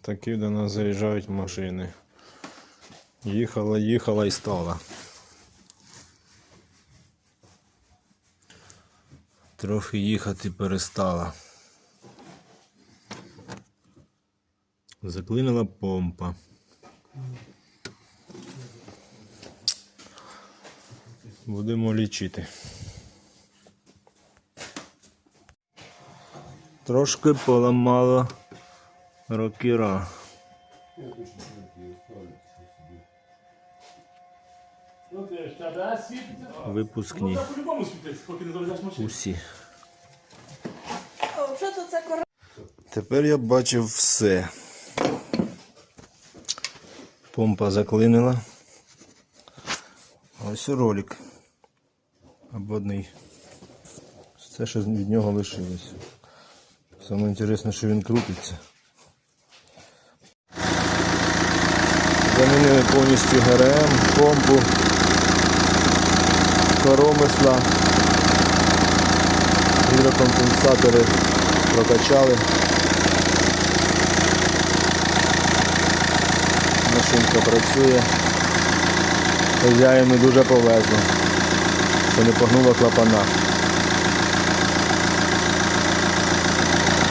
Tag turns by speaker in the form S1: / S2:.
S1: Такі до нас заїжджають машини. Їхала, їхала і стала. Трохи їхати перестала. Заклинила помпа. Будемо лічити. Трошки поламала
S2: світиться.
S1: Випускні.
S2: Ну.
S1: Усі. Тепер я бачив все. Помпа заклинила. Ось ролик. Обводний. Це що від нього лишилось. Саме інтересне, що він крутиться. Замінили повністю ГРМ, помпу, коромисла, гідрокомпенсатори прокачали. Машинка працює. Хазяїну дуже повезло, що не погнула клапана.